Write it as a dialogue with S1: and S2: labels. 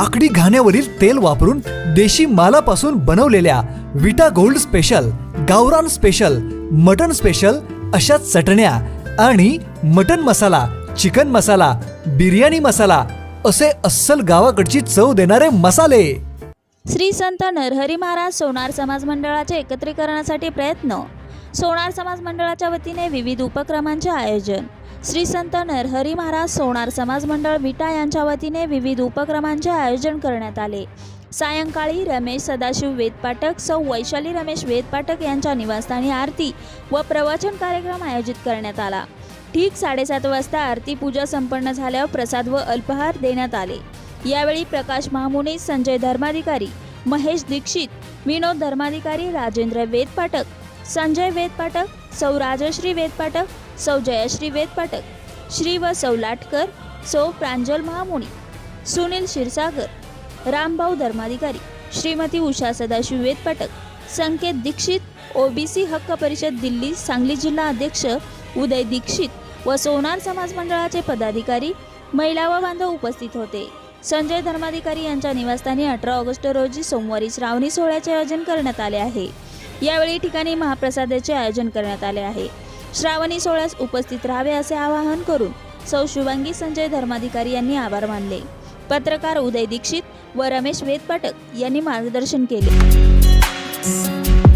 S1: लाकडी घाण्यावरील तेल वापरून देशी मालापासून बनवलेल्या विटा गोल्ड स्पेशल गावरान स्पेशल मटन स्पेशल अशा चटण्या आणि मटन मसाला चिकन मसाला बिर्याणी मसाला असे अस्सल गावाकडची चव देणारे मसाले.
S2: श्री संत नरहरी महाराज सोनार समाज मंडळाचे एकत्रीकरणासाठी प्रयत्न. सोनार समाज मंडळाच्या वतीने विविध उपक्रमांचे आयोजन. श्री संत नरहरी महाराज सोनार समाज मंडळ विटा यांच्या वतीने विविध उपक्रमांचे आयोजन करण्यात आले. सायंकाळी रमेश सदाशिव वेदपाठक सौ वैशाली रमेश वेदपाठक यांच्या निवासस्थानी आरती व प्रवचन कार्यक्रम आयोजित करण्यात आला. ठीक साडेसात वाजता आरती पूजा संपन्न झाल्यावर प्रसाद व अल्पहार देण्यात आले. यावेळी प्रकाश महामुने संजय धर्माधिकारी महेश दीक्षित विनोद धर्माधिकारी राजेंद्र वेदपाठक संजय वेदपाठक सौ राजश्री वेदपाठक सौ जयश्री वेदपाठक श्री व सौ लाटकर सौ प्रांजल महामुनी सुनील क्षीरसागर रामभाऊ धर्माधिकारी श्रीमती उषा सदाशिव वेद पाठक संकेत दीक्षित ओबीसी हक्क परिषद दिल्ली सांगली जिल्हा अध्यक्ष उदय दीक्षित व सोनार समाज मंडळाचे पदाधिकारी महिला व बांधव उपस्थित होते. संजय धर्माधिकारी यांच्या निवासस्थानी अठरा ऑगस्ट रोजी सोमवारी श्रावणी सोहळ्याचे आयोजन करण्यात आले आहे. यावेळी ठिकाणी महाप्रसादाचे आयोजन करण्यात आले आहे. श्रावणी सोहळ्यास उपस्थित राहावे असे आवाहन करून सौ शुभांगी संजय धर्माधिकारी यांनी आभार मानले. पत्रकार उदय दीक्षित व रमेश वेदपाठक यांनी मार्गदर्शन केले.